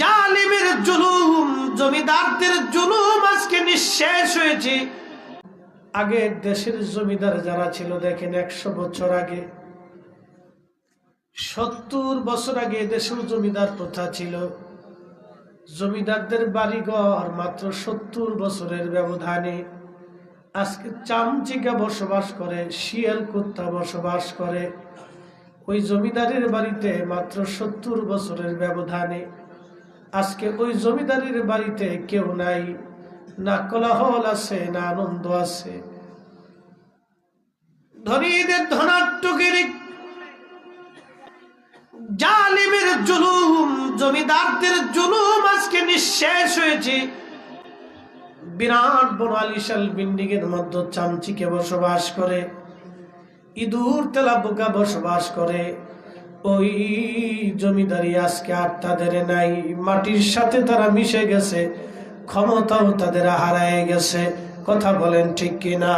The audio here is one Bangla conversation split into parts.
জালিমের জুলুম, জমিদারদের জুলুম আজকে নিঃশেষ হয়েছে। আগে দেশের জমিদার যারা ছিল, দেখেন একশো বছর আগে, সত্তর বছর আগে দেশেও জমিদার প্রথা ছিল। জমিদারদের বাড়িঘর মাত্র সত্তর বছরের ব্যবধানে। আজকে চামচিকা বসবাস করে, শিয়াল কুত্তা বসবাস করে। ওই জমিদারের বাড়িতে মাত্র সত্তর বছরের ব্যবধানে। আজকে ওই জমিদারের বাড়িতে কেউ নাই। না কোলাহল আছে, না আনন্দ আছে। ধনীদের ধনাট্যগিরি জালিমের জুলুম, জমিদারদের জুলুম আজকে নিঃশেষ হয়েছে। বিরাট বড় আলিশাল বিল্ডিং এর মধ্যে চামচিকে বসবাস করে, ইঁদুর তেলা বোকা বসবাস করে। ওই জমিদারি আজকে আর তাদের নাই। মাটির সাথে তারা মিশে গেছে, ক্ষমতাও তাদের হারায় গেছে। কথা বলেন ঠিক কিনা?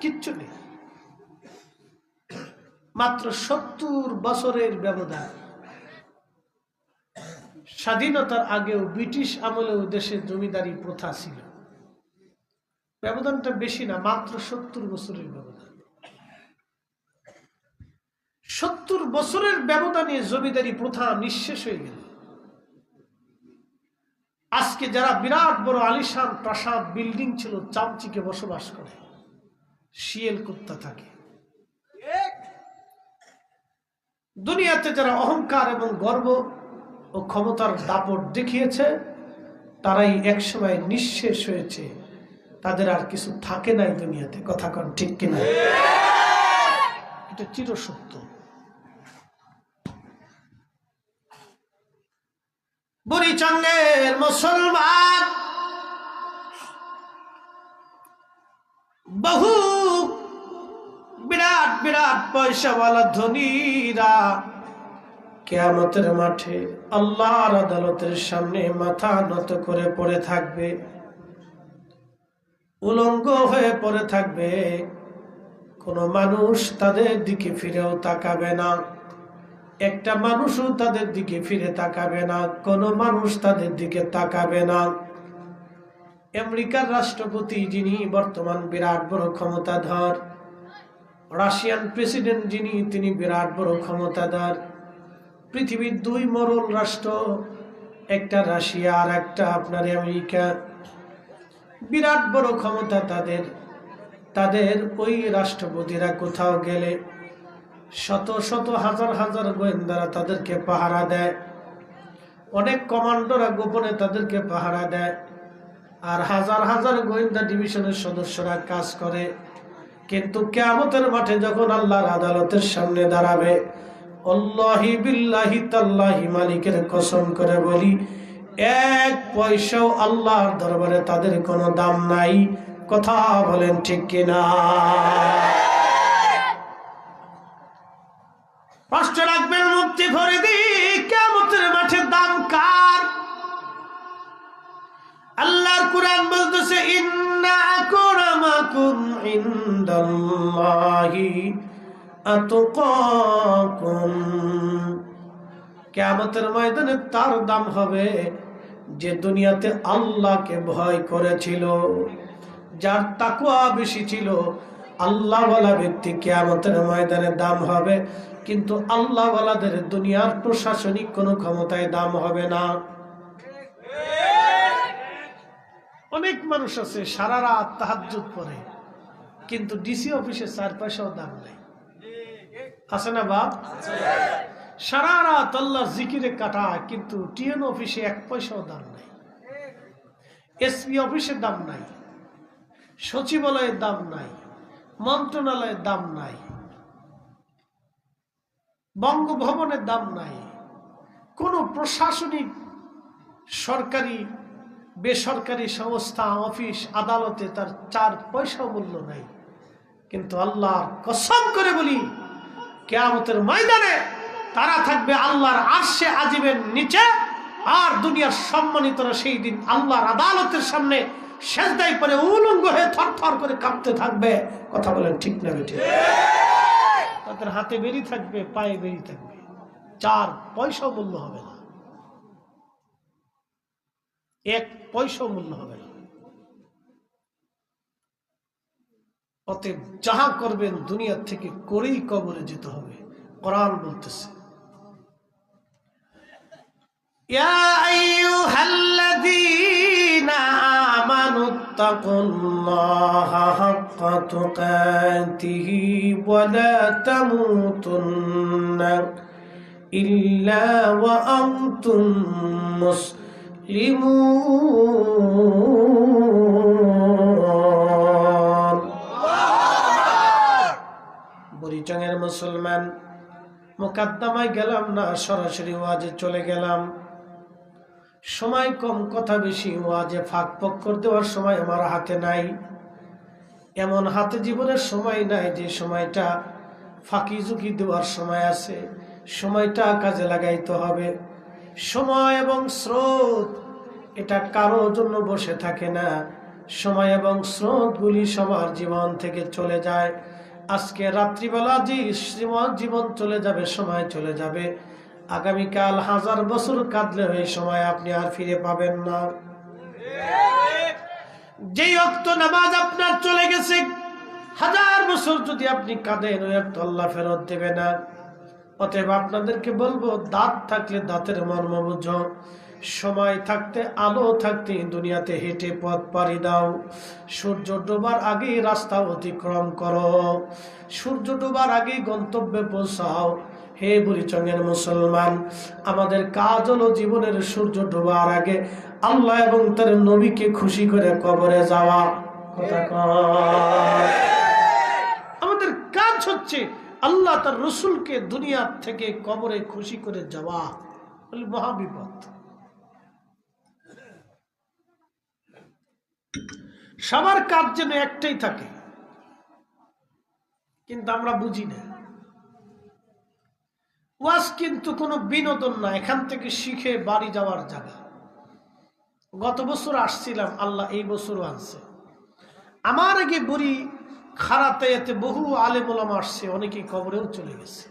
কিচ্ছু নেই। মাত্র সত্তর বছরের ব্যবধান। স্বাধীনতার আগেও ব্রিটিশ আমলেও দেশে জমিদারি প্রথা ছিল। ব্যবধানটা বেশি না, মাত্র সত্তর বছরের ব্যবধান। সত্তর বছরের ব্যবধানে জমিদারি প্রথা নিঃশেষ হয়ে গেল। আজকে যারা বিরাট বড় আলিশান প্রাসাদ বিল্ডিং ছিল, চামচিকে বসবাস করে, শিয়েল কুত্তা থাকে। দুনিয়াতে যারা অহংকার এবং গর্ব ও ক্ষমতার দাপট দেখিয়েছে, তারাই একসময় নিঃশেষ হয়েছে। তাদের আর কিছু থাকে নাই দুনিয়াতে। কথা কন ঠিক কিনা? এটা চিরসত্য। বুড়িচঙ্গের মুসলমান। বহু বিরাট বিরাট পয়সাওয়ালা ধনীরা কেয়ামতের মাঠে আল্লাহর আদালতের সামনে মাথা নত করে পড়ে থাকবে, উলঙ্গ হয়ে পড়ে থাকবে। কোনো মানুষ তাদের দিকে ফিরেও তাকাবে না। একটা মানুষও তাদের দিকে ফিরে তাকাবে না, কোনো মানুষ তাদের দিকে তাকাবে না। আমেরিকার রাষ্ট্রপতি যিনি বর্তমান বিরাট বড় ক্ষমতাধর, রাশিয়ান প্রেসিডেন্ট যিনি, তিনি বিরাট বড় ক্ষমতাধর। পৃথিবীর দুই মরল রাষ্ট্র, একটা রাশিয়া আর একটা আপনার আমেরিকা। বিরাট বড় ক্ষমতা তাদের তাদের ওই রাষ্ট্রপতিরা কোথাও গেলে শত শত হাজার হাজার গোয়েন্দারা তাদেরকে পাহারা দেয়। অনেক কমান্ডোরা গোপনে তাদেরকে পাহারা দেয় আর হাজার হাজার গোয়েন্দা ডিভিশনের সদস্যরা কাজ করে। কিন্তু কেয়ামতের মাঠে যখন আল্লাহর আদালতের সামনে দাঁড়াবে, অল্লাহি বিল্লাহি তাল্লাহি মালিকের কসম করে বলি, এক পয়সাও আল্লাহর দরবারে তাদের কোনো দাম নাই। কথা বলেন ঠিক কিনা? কষ্ট রাখবেন, মুক্তি করে দি। কেমতের মাঠে দাম কার? আল্লাহর কোরআন বলতেছে, ইন্না আকরামাকুম ইনদাল্লাহি আতকাকুম। কিয়ামতের ময়দানে তার দাম হবে যে দুনিয়াতে আল্লাহকে ভয় করেছিল, যার তাকুয়া বেশি ছিল। আল্লাহ আল্লাহওয়ালা ব্যক্তি কেয়ামতের ময়দানে দাম হবে কিন্তু আল্লাহ আল্লাহওয়ালাদের দুনিয়ার প্রশাসনিক কোনো ক্ষমতায় দাম হবে না। অনেক মানুষ আছে, সারা রাত তাহাজুত পরে কিন্তু ডিসি অফিসে চার পয়সাও দাম নেই। আছে না বাপ? সারা রাত আল্লাহ জিকিরে কাটায়, কিন্তু টিএন অফিসে এক পয়সাও দাম নাই। এসপি অফিসের দাম নাই, সচিবালয়ের দাম নাই, মন্ত্রণালয়ের দাম নাই। বঙ্গভবনের দাম নাই। কোনো প্রশাসনিক সরকারি, বেসরকারি সংস্থা, অফিস, আদালতে তার চার পয়সা মূল্য নাই। কিন্তু আল্লাহ কসম করে বলি, কেয়ামতের ময়দানে তারা থাকবে আল্লাহর আর্শে আজিবের নিচে, আর দুনিয়ার সম্মানিতরা সেই দিন আল্লাহর আদালতের সামনে সেজদাই পরে উলঙ্গ হয়ে থর করে কাঁপতে থাকবে। কথা বলেন ঠিক না বেঠিক তাদের হাতে বেরি থাকবে, পায়ে বেরি থাকবে। চার পয়সা মূল্য হবে না। এক পয়সা মূল্য হবে না। অতএব যাহা করবেন দুনিয়া থেকে করেই কবরে যেতে হবে। করার বলতেছে, ইয়া আইয়ুহাল্লাযী آمنوا اتقوا الله حق تقاته ولا تموتن إلا وأنتم مسلمون বুড়িচঙের মুসলমান মোকাদ্দমায় গেলাম না সরাসরি ওয়াজে চলে গেলাম সময় কম, কথা বেশি, ওয়াজে ফাঁক পক্কর দেওয়ার সময় আমার হাতে নাই। এমন হাতে জীবনের সময় নাই যে সময়টা ফাঁকি ঝুঁকি দেওয়ার সময় আছে। সময়টা কাজে লাগাইতে হবে। সময় এবং স্রোত, এটা কারও জন্য বসে থাকে না। সময় এবং স্রোতগুলি সবার জীবন থেকে চলে যায়। আজকে রাত্রিবেলা যে জীবন চলে যাবে, সময় চলে যাবে। আগামীকাল হাজার বছর কাঁদলে ওই সময় আপনি আর ফিরে পাবেন না। যেই অক্ত নামাজ আপনার চলে গেছে, হাজার বছর যদি আপনি কাঁদেন, ওই অর্থ আল্লাহ ফেরত দেবে না। অতএব আপনাদেরকে বলব, দাঁত থাকলে দাঁতের মর্ম বুঝো, সময় থাকতে, আলো থাকতে দুনিয়াতে হেঁটে পথ পাড়ি দাও। সূর্য ডোবার আগেই রাস্তা অতিক্রম করো। সূর্য ডোবার আগেই গন্তব্যে পৌঁছাও। হে বুড়িচঙ্গের মুসলমান, আমাদের কাজ হলো জীবনের সূর্য ডোবার আগে আল্লাহ এবং তার নবীকে খুশি করে কবরে যাওয়া। কথা আমাদের কাজ হচ্ছে আল্লাহ তার রসুলকে দুনিয়া থেকে কবরে খুশি করে যাওয়া। মহাবিপদ সবার কাজ যেন একটাই থাকে, কিন্তু আমরা বুঝি না। ওয়াজ কিন্তু কোনো বিনোদন না, এখান থেকে শিখে বাড়ি যাওয়ার জায়গা। গত বছর আসছিলাম, আল্লাহ এই বছরও আনছে। আমার আগে বুড়ি খারাতে এতে বহু আলেমোলাম আসছে অনেকে কবরেও চলে গেছে।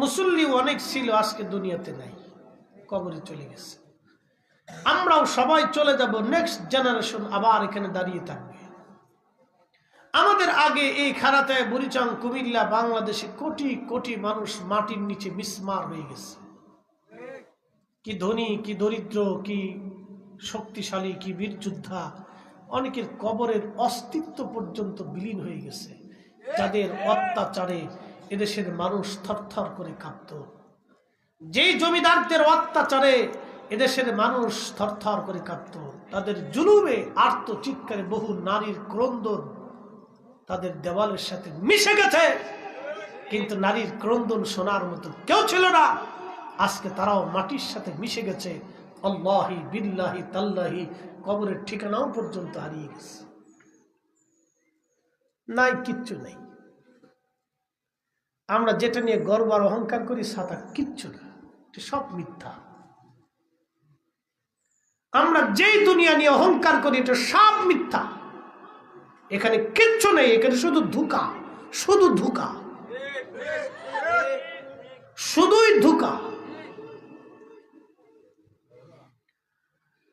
মুসল্লি অনেক ছিল, আজকে দুনিয়াতে নাই, কবরে চলে গেছে। আমরাও সবাই চলে যাব নেক্সট জেনারেশন আবার এখানে দাঁড়িয়ে থাকবে। আমাদের আগে এই খারাতে বুড়িচাং কুমিল্লা বাংলাদেশে কোটি কোটি মানুষ মাটির নিচে মিসমার হয়ে গেছে। কি ধনী, কি দরিদ্র, কি শক্তিশালী, কি বীর যোদ্ধা, অনেকের কবরের অস্তিত্ব পর্যন্ত বিলীন হয়ে গেছে। যাদের অত্যাচারে এদেশের মানুষ থরথর করে কাঁপত। যেই জমিদারদের অত্যাচারে এদেশের মানুষ থরথর করে কাঁপত, তাদের জুলুমে আর্ত চিৎকারে বহু নারীর ক্রন্দন তাদের দেওয়ালের সাথে মিশে গেছে। কিন্তু নারীর ক্রন্দন শোনার মতো কেউ ছিল না। আজকে তারাও মাটির সাথে মিশে গেছে। আল্লাহি বিল্লাহি তাল্লাহি কবরের ঠিকানাও পর্যন্ত হারিয়ে গেছে। নাই, কিচ্ছু নেই। আমরা যেটা নিয়ে গর্ব আর অহংকার করি সাতা কিচ্ছু না। সব মিথ্যা। আমরা যেই দুনিয়া নিয়ে অহংকার করি, এটা সব মিথ্যা। এখানে কিচ্ছু নেই এখানে শুধু ধুকা শুধু ধুকা। শুধুই ধুকা।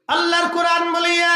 আল্লাহর কোরআন বলিয়া